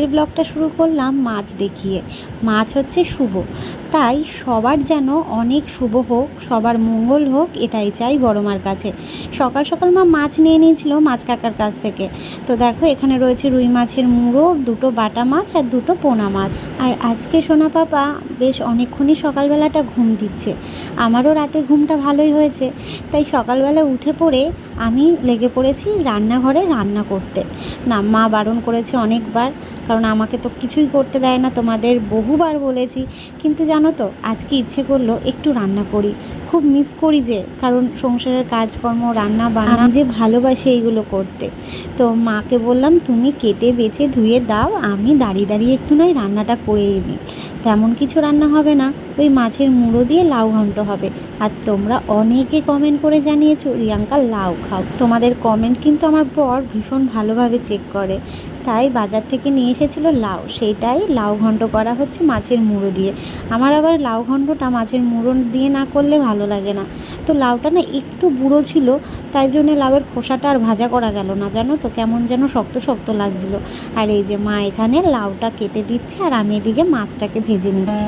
আজকের ব্লগটা শুরু করলাম মাছ দেখিয়ে। মাছ হচ্ছে শুভ। তাই সবার যেন অনেক শুভ হোক, সবার মঙ্গল হোক, এটাই চাই বড় মার কাছে। সকাল সকাল মা মাছ নিয়ে নিয়েছিল মাছ কাকার কাছ থেকে। তো দেখো, এখানে রয়েছে রুই মাছের মুড়ো, দুটো বাটা মাছ আর দুটো পোনা মাছ। আর আজকে সোনা পাপা বেশ অনেকক্ষণই সকালবেলাটা ঘুম দিচ্ছে। আমারও রাতে ঘুমটা ভালোই হয়েছে। তাই সকালবেলা উঠে পড়ে আমি লেগে পড়েছি রান্নাঘরে রান্না করতে। না, মা বারণ করেছে অনেকবার কারণ আমাকে তো কিছুই করতে দেয় না, তোমাদের বহুবার বলেছি। কিন্তু জানো তো, আজকে ইচ্ছে করল একটু রান্না করি। খুব মিস করি যে, কারণ সংসারের কাজকর্ম, রান্না বান্না, যে ভালোবাসি এইগুলো করতে। তো মাকে বললাম, তুমি কেটে, বেছে, ধুয়ে দাও, আমি দাঁড়িয়ে দাঁড়িয়ে একটু নয় রান্নাটা করে নিই। তেমন কিছু রান্না হবে না, ওই মাছের মুড়ো দিয়ে লাউ ঘন্ট হবে। আর তোমরা অনেকে কমেন্ট করে জানিয়েছো, রিয়াঙ্কা, লাউ খাও। তোমাদের কমেন্ট কিন্তু আমার বর ভীষণ ভালোভাবে চেক করে। তাই বাজার থেকে নিয়ে এসেছিল লাউ। সেটাই লাউ ঘণ্ট করা হচ্ছে মাছের মুড়ো দিয়ে। আমার আবার লাউ ঘন্টটা মাছের মুড়ো দিয়ে না করলে ভালো লাগে না। তো লাউটা না একটু বুড়ো ছিল, তাই জন্য লাউয়ের খোসাটা আর ভাজা করা গেল না, জানো তো? কেমন যেন শক্ত শক্ত লাগছিল। আর এই যে মা এখানে লাউটা কেটে দিচ্ছে আর আমি এদিকে মাছটাকে ভেজে নিচ্ছি।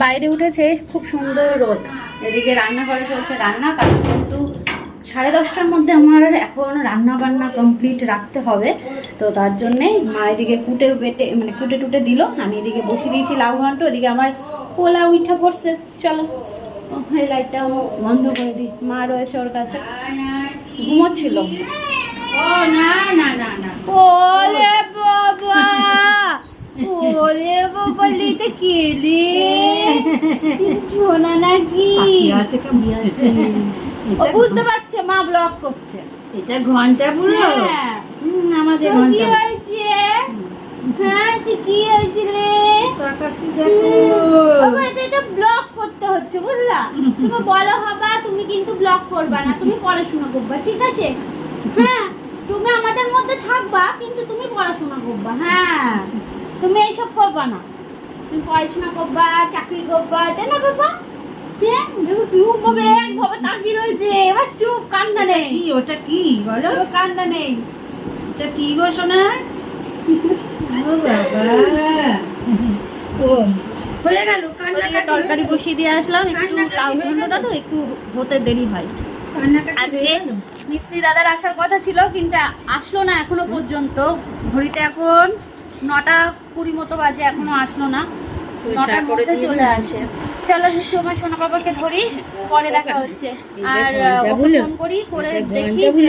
বাইরে উঠেছে খুব সুন্দর রোদ। এদিকে রান্নাঘরে চলছে রান্না কারণ কিন্তু সাড়ে দশটার মধ্যে আমার এখন রান্না বান্না কমপ্লিট রাখতে হবে। তো তার জন্যে মা এদিকে কুটে বেটে মানে কুটে টুটে দিল। আমি এদিকে বসিয়ে দিয়েছি লাউ ঘন্ট ওদিকে আমার পোলা উঠা পড়ছে। চলো। এই লাইটটা বন্ধ করে দিই। মা রয়েছে ওর কাছে। ঘুমোচ্ছিল। ও না না না না। ওলে বাবা! ওলে বাবা লিতে কেলে শোনা নাকি? আছে আছে। ও বুঝতে পারছে মা ব্লক করছে। এটা ঘণ্টা পুরো? হ্যাঁ। আমাদের তো কি হয়েছে? হ্যাঁ তুই কি হয়েছিলে? তাকাচ্ছি দেখো। এটা ব্লক করতে হচ্ছে বুঝলা? তুমি বলো হবা তুমি কিন্তু ব্লক করবা না তুমি পড়াশোনা করবা ঠিক আছে? হ্যাঁ তুমি আমাদের মধ্যে থাকবা কিন্তু তুমি পড়াশোনা করবা হ্যাঁ। তুমি এইসব করবা না। তুমি পড়াশোনা করবা চাকরি করবা তাই না বাবা? হ্যাঁ চুপ হবে একভাবে তাকিয়ে রয়েছে। এবার চুপ কান্না নেই। ওটা কি? বলো। কান্না নেই। ওটা কি গো সোনা? ও হয়ে গেল। ওদিকে তরকারি বসিয়ে দিয়ে আসলাম। একটু লাউ ঘন্টটা তো একটু হতে দেরি হয়। আজকে মিস্ত্রি দাদার আসার কথা ছিল কিন্তু আসলো না এখনও পর্যন্ত। ঘড়িতে এখন নটা কুড়ি মতো বাজে এখনও আসলো না। নটার মধ্যে চলে আসে। চলো একটু আমার সোনা বাবাকে ধরি পরে দেখা হচ্ছে। আর ঘণ্টা ওকে বুলো? ফোন করি করে দেখি যে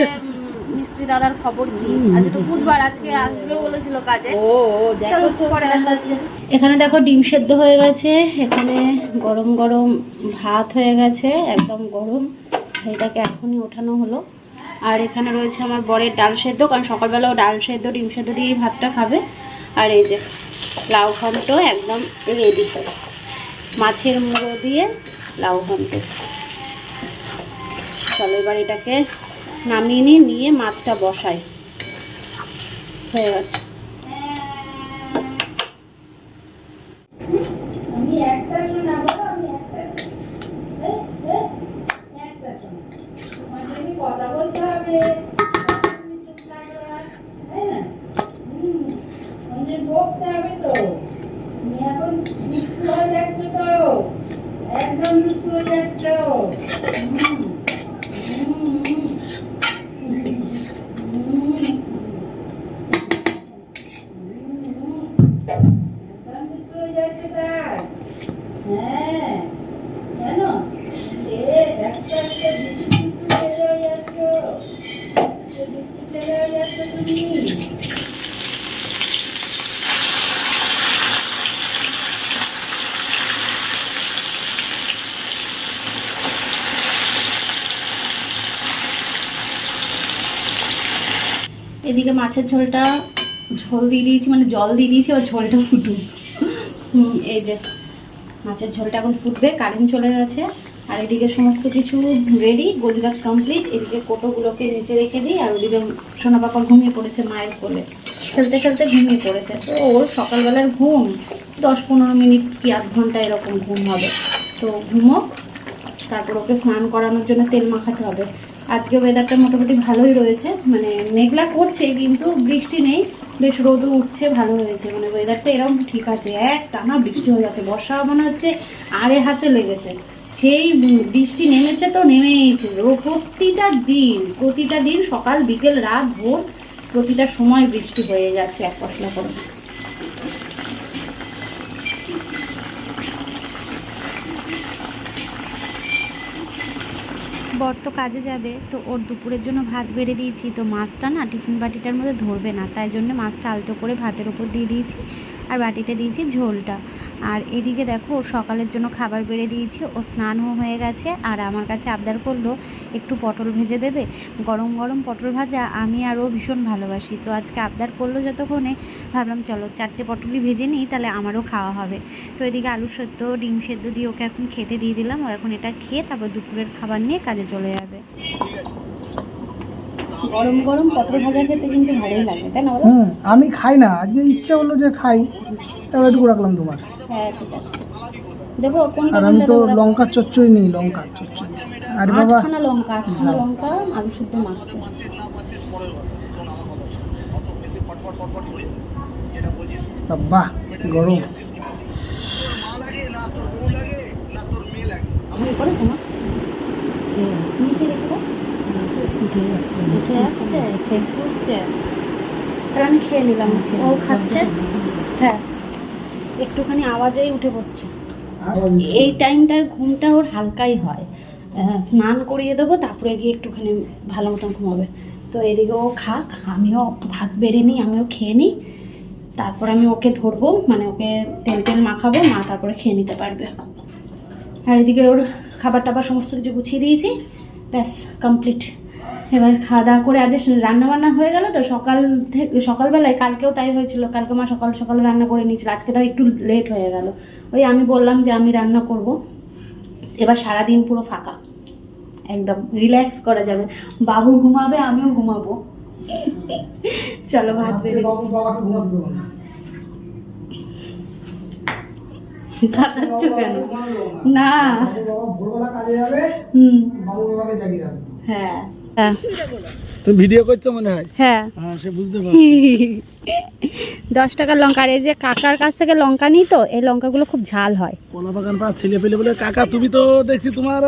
মিস্ত্রি দাদার খবর কি। আজকে তো বুধবার আজকে আসবে বলেছিল কাজে। ও ও চলো পরে দেখা হচ্ছে। এখানে দেখো ডিম সেদ্ধ হয়ে গেছে। এখানে গরম গরম ভাত হয়ে গেছে একদম গরম। এটাকে এখনই ওঠানো হলো। আর এখানে রয়েছে আমার বরের ডাল সেদ্ধ কারণ সকালবেলাও ডাল সেদ্ধ ডিম সেদ্ধ দিয়েই ভাতটা খাবে। আর এই যে লাউ ঘন্ট একদম রেডি মাছের মুড়ো দিয়ে লাউ ঘন্ট। চলো এবার এটাকে নামিয়ে নিয়ে মাছটা বসাই। হয়ে গেছে। মাছের ঝোলটা ঝোল দিয়ে দিয়েছি মানে জল দিয়ে দিয়েছি আর ঝোলটা ফুটুক। এই যে মাছের ঝোলটা এখন ফুটবে, কারেন্ট চলে গেছে। আর এদিকে সমস্ত কিছু রেডি গোছগাছ কমপ্লিট এদিকে কোটোগুলোকে নিচে রেখে দিই, আর ওদিকে সোনা ঘুমিয়ে পড়েছে মায়ের কোলে। খেলতে খেলতে ঘুমিয়ে পড়েছে। তো ওর সকালবেলার ঘুম, দশ পনেরো মিনিট কি আধ ঘণ্টা এরকম ঘুম হবে। তো ঘুমোক, তারপর ওকে স্নান করানোর জন্য তেল মাখাতে হবে। আজকে ওয়েদারটা মোটামুটি ভালোই রয়েছে। মানে মেঘলা করছে, কিন্তু বৃষ্টি নেই। বেশ রোদও উঠছে, ভালো হয়েছে মানে ওয়েদারটা এরকম ঠিক আছে। এক টানা বৃষ্টি হয়ে যাচ্ছে বর্ষা মনে হচ্ছে আড়ে হাতে লেগেছে। সেই বৃষ্টি নেমেছে তো নেমেইছে। প্রতিটা দিন প্রতিটা দিন সকাল, বিকেল, রাত, ভোর, প্রতিটা সময় বৃষ্টি হয়ে যাচ্ছে এক পশলা করে। বর তো কাজে যাবে, তো ওর দুপুরের জন্য ভাত বেড়ে দিয়েছি। তো মাছটা না টিফিন বাটিটার মধ্যে ধরবে না, তাই জন্য মাছটা আলতো করে ভাতের ওপর দিয়ে দিয়েছি। আর বাটিতে দিয়েছি ঝোলটা। আর এদিকে দেখো, ওর সকালের জন্য খাবার বেড়ে দিয়েছি, ও স্নানও হয়ে গেছে। আর আমার কাছে আবদার করল, একটু পটল ভেজে দেবে? গরম গরম পটল ভাজা আমি আর ও ভীষণ ভালোবাসি। তো আজকে আবদার করল যতক্ষণে, ভাবলাম চলো চারটে পটলই ভেজে নিই, তাহলে আমারও খাওয়া হবে। তো এদিকে আলু সেদ্ধ, ডিম সেদ্ধ দিয়ে ওকে এখন খেতে দিয়ে দিলাম। ও এখন এটা খেয়ে তারপর দুপুরের খাবার নিয়ে কাজে চলে যাবে। গরম গরম পটল ভাজা খেতে কিন্তু ভালোই লাগে তাই না হুম আমি খাই না আজকে ইচ্ছে হলো যে খাই তাহলে একটু রাখলাম তোমার হ্যাঁ ঠিক আছে। দেবো কোনটা আর আমি তো? লঙ্কা চচ্চড়ি নিই লঙ্কা চচ্চড়ি। আরে বাবা। আটখানা লঙ্কা আটখানা লঙ্কা আলু শুদ্ধ মাখছে। বাহ গরম। নিচে রেখে দাও। উঠে যাচ্ছে সেচ করছে তাহলে আমি খেয়ে নিলাম ও খাচ্ছে? হ্যাঁ। একটুখানি আওয়াজেই উঠে পড়ছে। এই টাইমটার ঘুমটা ওর হালকাই হয়। স্নান করিয়ে দেবো তারপরে গিয়ে একটুখানি ভালো মতন ঘুমাবে। তো এদিকে ও খাক আমিও ভাত বেড়ে নিই আমিও খেয়ে নিই। তারপর আমি ওকে ধরবো মানে ওকে তেল তেল মাখাবো মা তারপরে খেয়ে নিতে পারবে। আর এদিকে ওর খাবার টাবার সমস্ত কিছু গুছিয়ে দিয়েছি। ব্যাস কমপ্লিট এবার খাওয়া দাওয়া করে আজ রান্না বান্না হয়ে গেল তো সকাল থেকে সকালবেলায় কালকেও তাই হয়েছিল। কালকে মা সকাল সকাল রান্না করে নিয়েছিল। আজকে তাও একটু লেট হয়ে গেল। ওই আমি বললাম যে আমি রান্না করব। এবার সারাদিন পুরো ফাঁকা। একদম রিল্যাক্স করা যাবে। বাবু ঘুমাবে আমিও ঘুমাবো। চলো ভাত। কাঁদাচ্ছ কেন? না। হুম। হ্যাঁ। হ্যাঁ। তুমি ভিডিও করছ মনে হয়? হ্যাঁ। হ্যাঁ সে বুঝতে দশ টাকার লঙ্কা আর এই যে কাকার কাছ থেকে লঙ্কা নিই তো এই লঙ্কাগুলো খুব ঝাল হয়। কলা বাগান পা ছেলে পেলে বলে কাকা তুমি তো দেখছি তোমার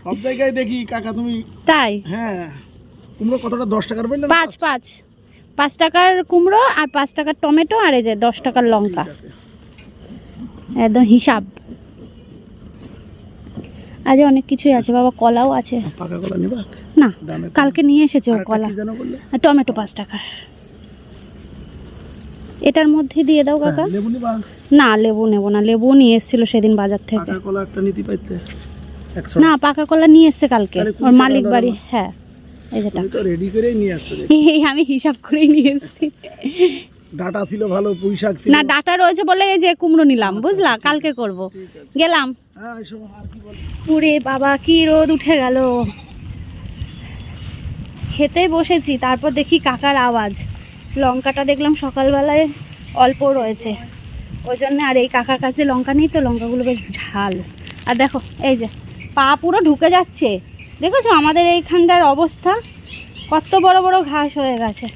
সব জায়গায় দেখি কাকা তুমি তাই? হ্যাঁ কুমড়ো কতটা দশ টাকার বললে পাঁচ পাঁচ। পাঁচ টাকার কুমড়ো আর পাঁচ টাকার টমেটো আর এই যে দশ টাকার লঙ্কা। একদম হিসাব। আজ অনেক কিছুই আছে। বাবা কলাও আছে। পাকা কলা নিবা? না কালকে নিয়ে এসেছে ও কলা। টমেটো পাঁচ টাকার এটার মধ্যে দিয়ে দাও কাকা। হ্যাঁ, লেবু নিবা? না লেবু নেব না। লেবু নিয়ে এসেছিল সেদিন বাজার থেকে। পাকা কলা একটা নিতে পাইতে না পাকা কলা নিয়ে এসছে কালকে। ওর মালিক বাড়ি। হ্যাঁ এই যেটা রেডি করেই নিয়ে আসছো এই আমি হিসাব করেই নিয়ে এসেছি। ডাটা ছিল ভালো ছিল। না ডাটা রয়েছে বলে এই যে কুমড়ো নিলাম বুঝলা? কালকে করব। গেলাম। হ্যাঁ পুরে বাবা কি রোদ উঠে গেল। খেতে বসেছি তারপর দেখি কাকার আওয়াজ। লঙ্কাটা দেখলাম সকালবেলায় অল্প রয়েছে। ওই জন্য আর এই কাকার কাছে লঙ্কা নেই তো লঙ্কাগুলো বেশ ঝাল। আর দেখো এই যে পা পুরো ঢুকে যাচ্ছে। দেখেছ আমাদের এইখানটার অবস্থা? কত বড় বড় ঘাস হয়ে গেছে।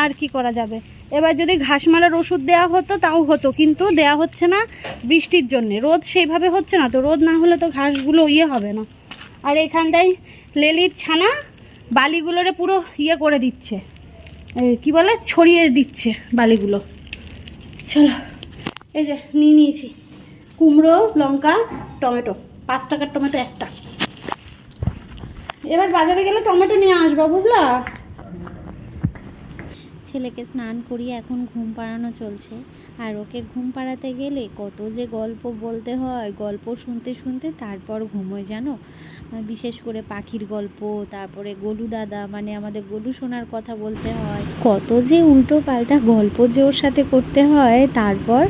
আর কি করা যাবে? এবার যদি ঘাস মারার ওষুধ দেওয়া হতো, তাও হতো। কিন্তু দেওয়া হচ্ছে না বৃষ্টির জন্য। রোদ সেইভাবে হচ্ছে না তো। রোদ না হলে তো ঘাসগুলো ইয়ে হবে না। আর এইখানটায় লেলির ছানা বালিগুলোরে পুরো ইয়ে করে দিচ্ছে। কি বলে? ছড়িয়ে দিচ্ছে বালিগুলো। চলো, এই যে নিয়ে নিয়েছি। কুমড়ো, লঙ্কা, টমেটো। পাঁচ টাকার টমেটো একটা। এবার বাজারে গেলে টমেটো নিয়ে আসব, বুঝলা? ছেলেকে স্নান করিয়ে এখন ঘুম পাড়ানো চলছে। আর ওকে ঘুম পাড়াতে গেলে কত যে গল্প বলতে হয়, গল্প শুনতে শুনতে তারপর ঘুমোয় জানো? বিশেষ করে পাখির গল্প, তারপরে গলু দাদা মানে আমাদের গলু সোনার কথা বলতে হয়। কত যে উল্টো পাল্টা গল্প যে ওর সাথে করতে হয়, তারপর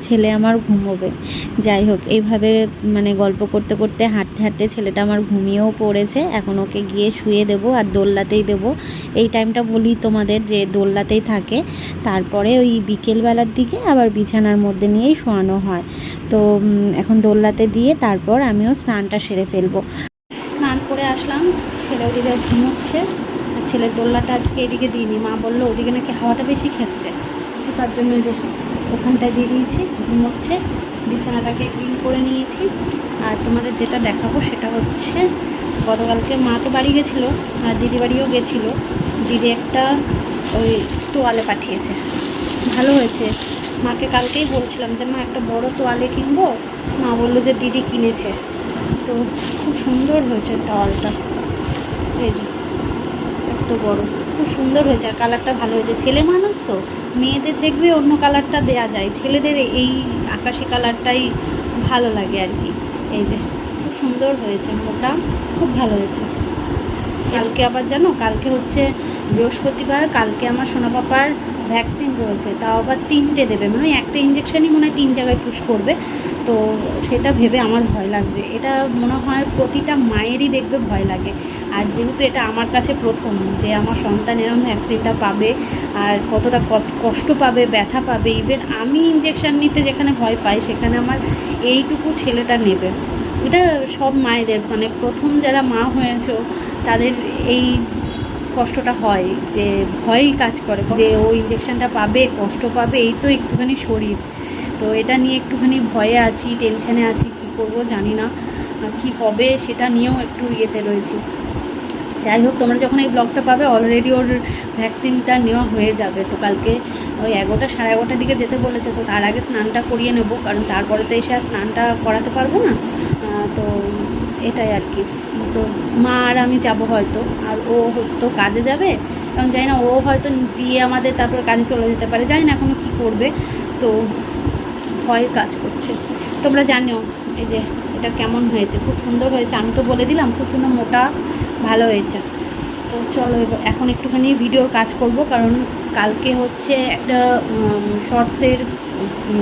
ছেলে আমার ঘুমোবে। যাই হোক, এইভাবে মানে গল্প করতে করতে, হাঁটতে হাঁটতে ছেলেটা আমার ঘুমিয়েও পড়েছে। এখন ওকে গিয়ে শুয়ে দেবো আর দোলনাতেই দেবো। এই টাইমটা বলি তোমাদের যে দোলনাতেই থাকে। তারপরে ওই বিকেলবেলার দিকে আবার বিছানার মধ্যে নিয়েই শোয়ানো হয়। তো এখন দোলনাতে দিয়ে তারপর আমিও স্নানটা সেরে ফেলব। স্নান করে আসলাম, ছেলে ওদিকে ঘুমোচ্ছে, আর ছেলের দোল্লাটা আজকে এদিকে দিইনি। মা বলল, ওদিকে নাকি হাওয়াটা বেশি খেচ্ছে। তো তার জন্য যে ওখানটায় দিয়ে দিয়েছি, ঘুমোচ্ছে। বিছানাটাকে ক্লিন করে নিয়েছি। আর তোমাদের যেটা দেখাবো সেটা হচ্ছে, গতকালকে মা তো বাড়ি গেছিল, আর দিদি বাড়িও গেছিল। দিদি একটা ওই তোয়ালে পাঠিয়েছে। ভালো হয়েছে। মাকে কালকেই বলছিলাম যে, মা, একটা বড় তোয়ালে কিনবো? মা বলল যে, দিদি কিনেছে। তো খুব সুন্দর হয়েছে টাওয়ালটা এই যে, এত বড়। খুব সুন্দর হয়েছে। আর কালারটা ভালো হয়েছে। ছেলে মানুষ তো। মেয়েদের দেখবে অন্য কালারটা দেয়া যায়। ছেলেদের এই আকাশি কালারটাই ভালো লাগে আর কি। এই যে, খুব সুন্দর হয়েছে মোটা, খুব ভালো হয়েছে। কালকে আবার জানো, কালকে হচ্ছে বৃহস্পতিবার, কালকে আমার সোনা পাপার ভ্যাকসিন রয়েছে, তাও আবার তিনটে দেবে। মানে একটা ইঞ্জেকশনই মনে হয় তিন জায়গায় পুশ করবে। তো সেটা ভেবে আমার ভয় লাগছে। এটা মনে হয় প্রতিটা মায়েরই দেখবে ভয় লাগে। আর যেহেতু এটা আমার কাছে প্রথম, যে আমার সন্তান এরম ভ্যাকসিনটা পাবে আর কতটা কষ্ট পাবে, ব্যথা পাবে ইভেন আমি ইঞ্জেকশন নিতে যেখানে ভয় পাই, সেখানে আমার এইটুকু ছেলেটা নেবে। এটা সব মায়েদের মানে প্রথম যারা মা হয়েছো, তাদের এই কষ্টটা হয় যে ভয়ই কাজ করে যে ও ইঞ্জেকশনটা পাবে কষ্ট পাবে এই তো একটুখানি শরীর। তো এটা নিয়ে একটুখানি ভয়ে আছি টেনশানে আছি কি করব জানি না কি হবে সেটা নিয়েও একটু ইয়েতে রয়েছি। যাই হোক তোমরা যখন এই ব্লগটা পাবে অলরেডি ওর ভ্যাকসিনটা নেওয়া হয়ে যাবে। তো কালকে ওই এগারোটা সাড়ে এগারোটার দিকে যেতে বলেছে তো তার আগে স্নানটা করিয়ে নেব কারণ তারপরে তো এসে আর স্নানটা করাতে পারব না। তো এটাই আর কি। তো মা আর আমি যাব হয়তো, আর ও তো কাজে যাবে। এবং জানি না, ও হয়তো দিয়ে আমাদের তারপর কাজে চলে যেতে পারে, জানি না এখনও কী করবে। তো ভয় কাজ করছে। তোমরা জানিও, এই যে এটা কেমন হয়েছে? খুব সুন্দর হয়েছে, আমি তো বলে দিলাম, খুব সুন্দর মোটা, ভালো হয়েছে। তো চলো এখন একটুখানি ভিডিওর কাজ করব, কারণ কালকে হচ্ছে একটা শর্টসের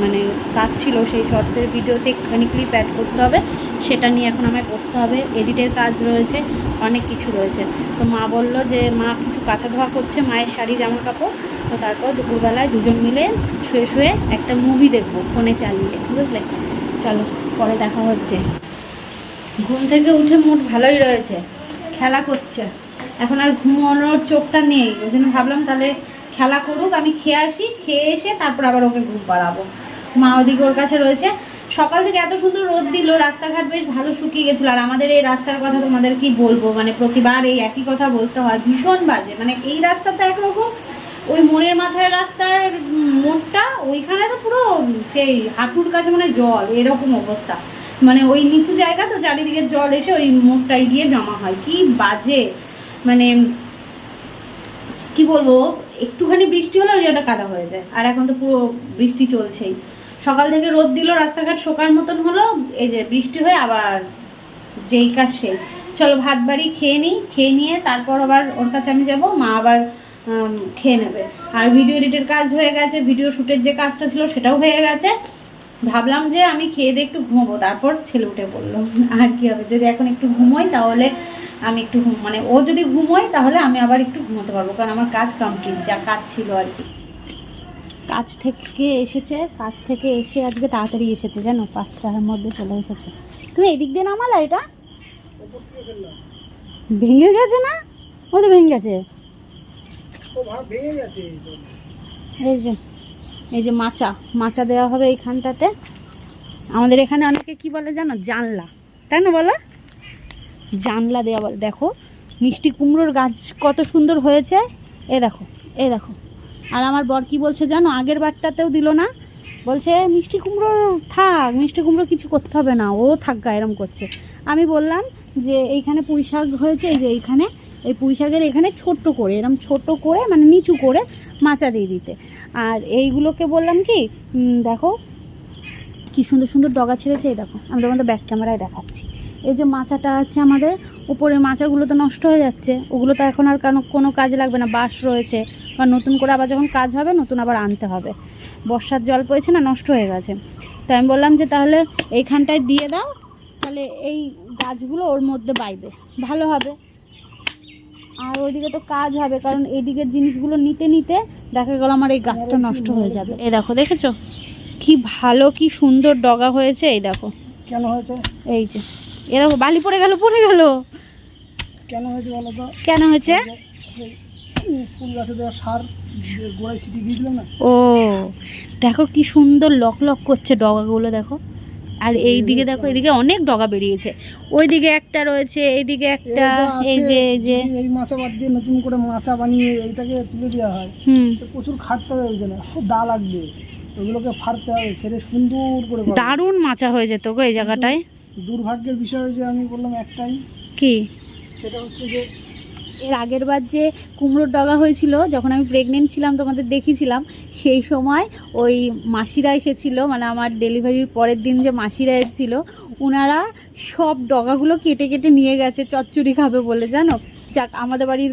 মানে কাজ ছিল সেই শর্টসের ভিডিওতে একটুখানি ক্লিপ অ্যাড করতে হবে। সেটা নিয়ে এখন আমায় বসতে হবে। এডিটের কাজ রয়েছে, অনেক কিছু রয়েছে। তো মা বলল যে, মা কিছু কাঁচা ধোয়া করছে, মায়ের শাড়ি, জামা কাপড়। তো তারপর দুপুরবেলায় দুজন মিলে শুয়ে শুয়ে একটা মুভি দেখব, ফোনে চালিয়ে, বুঝলে? চলো, পরে দেখা হচ্ছে। ঘুম থেকে উঠে মুড ভালোই রয়েছে, খেলা করছে। এখন আর ঘুমানোর চোখটা নেই, ওই জন্য ভাবলাম তাহলে খেলা করুক, আমি খেয়ে আসি, খেয়ে এসে তারপর আবার ওকে ঘুম পাড়াবো। মা ওদিকে ওর কাছে রয়েছে। সকাল থেকে এত সুন্দর রোদ দিল, রাস্তাঘাট বেশ ভালো শুকিয়ে গেছিল। আর আমাদের এই রাস্তার কথা তোমাদের কি বলব? মানে প্রতিবার এই একই কথা বলতে হয়। ভীষণ বাজে। মানে এই রাস্তাটা একরকম ওই মোড়ের মাথায় রাস্তার মোড়টা, ওইখানে তো পুরো সেই হাঁটুর কাছে মানে জল, এরকম অবস্থা। মানে ওই নিচু জায়গা তো চারিদিকে জল এসে ওই মোড়টায় গিয়ে জমা হয়। কি বাজে। মানে কি বলব? একটুখানি বৃষ্টি হলে ওই জায়গাটা কাদা হয়ে যায়। আর এখন তো পুরো বৃষ্টি চলছেই। সকাল থেকে রোদ দিল, রাস্তাঘাট শোকার মতন হলো, এই যে বৃষ্টি হয়ে আবার যেই কাজ সেই। চলো ভাত বাড়ি খেয়ে নিই, খেয়ে নিয়ে তারপর আবার ওর কাছে আমি যাব, মা আবার খেয়ে নেবে। আর ভিডিও এডিটের কাজ হয়ে গেছে ভিডিও শ্যুটের যে কাজটা ছিল সেটাও হয়ে গেছে। ভাবলাম যে আমি খেয়ে দিয়ে একটু ঘুমোবো তারপর ছেলে উঠে পড়ল আর কি হবে? যদি এখন একটু ঘুমোই তাহলে আমি একটু মানে ও যদি ঘুমোয় তাহলে আমি আবার একটু ঘুমোতে পারব কারণ আমার কাজ কমপ্লিট যা কাজ ছিল আর কি। কাজ থেকে এসেছে কাজ থেকে এসে আজকে তাড়াতাড়ি এসেছে জানো? পাঁচটার মধ্যে চলে এসেছে। তুমি এদিক দিয়ে নামালা এটা? ভেঙে গেছে না? ওটা ভেঙে গেছে? ভেঙে গেছে এই যে। এই যে মাচা মাচা দেওয়া হবে এইখানটাতে। আমাদের এখানে অনেকে কি বলে জানো? জানলা। তাই না বলো? জানলা দেওয়া বলে। দেখো, মিষ্টি কুমড়োর গাছ কত সুন্দর হয়েছে। এ দেখো এ দেখো। আর আমার বর কি বলছে জানো? আগের বারটাতেও দিল না। বলছে মিষ্টি কুমড়ো থাক, মিষ্টি কুমড়ো কিছু করতে হবে না। ও থাক গা, এরম করছে। আমি বললাম যে, এইখানে পুঁই শাক হয়েছে, এই যে এইখানে এই পুঁই শাকের এখানে ছোট্ট করে এরকম ছোট করে মানে নিচু করে মাচা দিয়ে দিতে। আর এইগুলোকে বললাম কি দেখো, কি সুন্দর সুন্দর ডগা ছেড়েছে, এই দেখো, আমি তোমাদের ব্যাক ক্যামেরায় দেখাচ্ছি। এই যে মাচাটা আছে আমাদের, উপরের মাচাগুলো তো নষ্ট হয়ে যাচ্ছে, ওগুলো তো এখন আর কোনো কোনো কাজে লাগবে না, বাঁশ রয়েছে। বা নতুন করে আবার যখন কাজ হবে, নতুন আবার আনতে হবে। বর্ষার জল পড়েছে না, নষ্ট হয়ে গেছে। তো আমি বললাম যে তাহলে এইখানটায় দিয়ে দাও, তাহলে এই গাছগুলো ওর মধ্যে বাইবে, ভালো হবে। আর ওইদিকে তো কাজ হবে কারণ এইদিকের জিনিসগুলো নিতে নিতে দেখা গেল আমার এই গাছটা নষ্ট হয়ে যাবে। এই দেখো দেখেছ? কি ভালো কি সুন্দর ডগা হয়েছে এই দেখো। কেন হয়েছে? এই যে এ দেখো বালি পড়ে গেল পড়ে গেল। কেন হয়েছে বলো তো? কেন হয়েছে? ফুল গাছে দেওয়া সার গোড়ায় দিয়েছিলাম না? ও দেখো কি সুন্দর লক লক করছে ডগাগুলো দেখো। আর এই দিকে দেখো এদিকে অনেক ডগা বেরিয়েছে। ওই দিকে একটা রয়েছে এইদিকে একটা এই যে এই যে। এই মাচা বাদ দিয়ে নতুন করে মাচা বানিয়ে এইটাকে তুলে দেওয়া হয়। হুম। তো প্রচুর খাটতে হবে ওই জন্য খুব দা লাগবে। ওগুলোকে ফাড়তে হবে ফেরে সুন্দর করে। দারুণ মাচা হয়ে যেত গো এই জায়গাটায়। দুর্ভাগ্যের বিষয় যে আমি বললাম একটাই। কি? সেটা হচ্ছে যে এর আগের বার যে কুমড়োর ডগা হয়েছিল, যখন আমি প্রেগনেন্ট ছিলাম, তোমাদের দেখিয়েছিলাম, সেই সময় ওই মাসিরা এসেছিল মানে আমার ডেলিভারির পরের দিন যে মাসিরা এসেছিল ওনারা সব ডগাগুলো কেটে কেটে নিয়ে গেছে, চচ্চড়ি খাবে বলে, জানো? যাক, আমাদের বাড়ির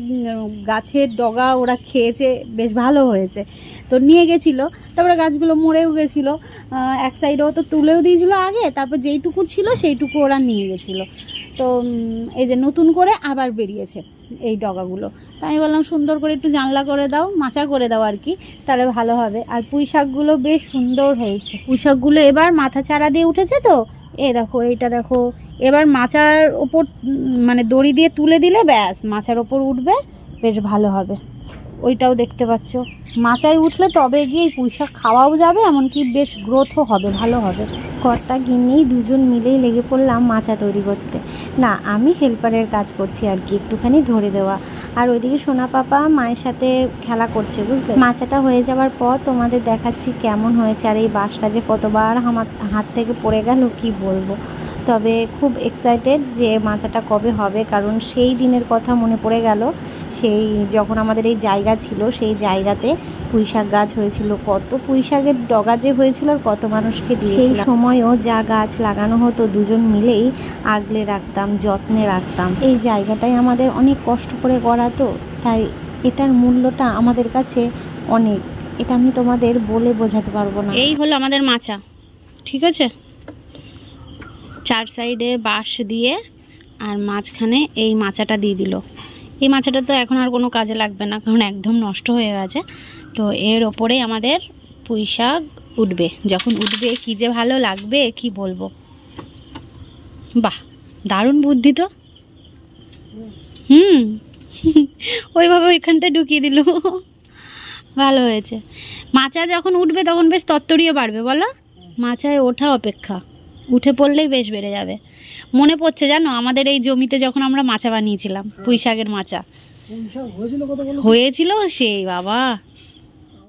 গাছের ডগা ওরা খেয়েছে, বেশ ভালো হয়েছে। তো নিয়ে গেছিল, তারপরে গাছগুলো মরেও গেছিল। এক সাইডেও তো তুলেও দিয়েছিলো আগে, তারপর যেইটুকু ছিল সেইটুকু ওরা নিয়ে গেছিল। তো এই যে নতুন করে আবার বেরিয়েছে। এই ডগাগুলো। তাই আমি বললাম, সুন্দর করে একটু জানলা করে দাও, মাচা করে দাও আর কি, তাহলে ভালো হবে। আর পুঁই শাকগুলো বেশ সুন্দর হয়েছে। পুঁই শাকগুলো এবার মাথা চারা দিয়ে উঠেছে তো? এ দেখো, এইটা দেখো। এবার মাচার ওপর মানে দড়ি দিয়ে তুলে দিলে ব্যাস, মাচার ওপর উঠবে, বেশ ভালো হবে। ওইটাও দেখতে পাচ্ছ। মাচায় উঠলে তবে গিয়ে পুঁই শাক খাওয়াও যাবে, এমনকি বেশ গ্রোথও হবে, ভালো হবে। কর্তা গিন্নি দুজন মিলেই লেগে পড়লাম মাচা তৈরি করতে। না, আমি হেল্পারের কাজ করছি আর কি, একটুখানি ধরে দেওয়া। আর ওইদিকে সোনা পাপা মায়ের সাথে খেলা করছে, বুঝলে? মাচাটা হয়ে যাওয়ার পর তোমাদের দেখাচ্ছি কেমন হয়েছে আর এই বাসটা যে কতবার আমার হাত থেকে পড়ে গেল, কি বলব? তবে খুব এক্সাইটেড যে মাচাটা কবে হবে কারণ সেই দিনের কথা মনে পড়ে গেল। সেই যখন আমাদের এই জায়গা ছিল সেই জায়গাতে পুঁইশাক গাছ হয়েছিল। কত পুঁইশাকের ডগা যে হয়েছিল আর কত মানুষকে দিয়েছিল। সেই সময়ও যা গাছ লাগানো হতো দুজন মিলেই আগলে রাখতাম যত্নে রাখতাম। এই জায়গাটাই আমাদের অনেক কষ্ট করে করা তো তাই এটার মূল্যটা আমাদের কাছে অনেক। এটা আমি তোমাদের বলে বোঝাতে পারব না। এই হলো আমাদের মাচা ঠিক আছে? চার সাইডে বাঁশ দিয়ে আর মাঝখানে এই মাচাটা দিয়ে দিল। এই মাচাটা তো এখন আর কোনো কাজে লাগবে না, কারণ একদম নষ্ট হয়ে গেছে। তো এর ওপরে আমাদের পুঁই শাক উঠবে। যখন উঠবে, কি যে ভালো লাগবে, কি বলব? বাহ, দারুণ বুদ্ধি তো। হুম, ওইভাবে ওইখানটা ঢুকিয়ে দিল। ভালো হয়েছে। মাচা যখন উঠবে, তখন বেশ তত্তরিয়ে বাড়বে, বলো? মাচায় ওঠা অপেক্ষা। উঠে পড়লেই বেশ বেড়ে যাবে। মনে পড়ছে জানো আমাদের এই জমিতে যখন আমরা মাচা বানিয়েছিলাম পুঁই শাকের মাচা হয়েছিল সেই বাবা।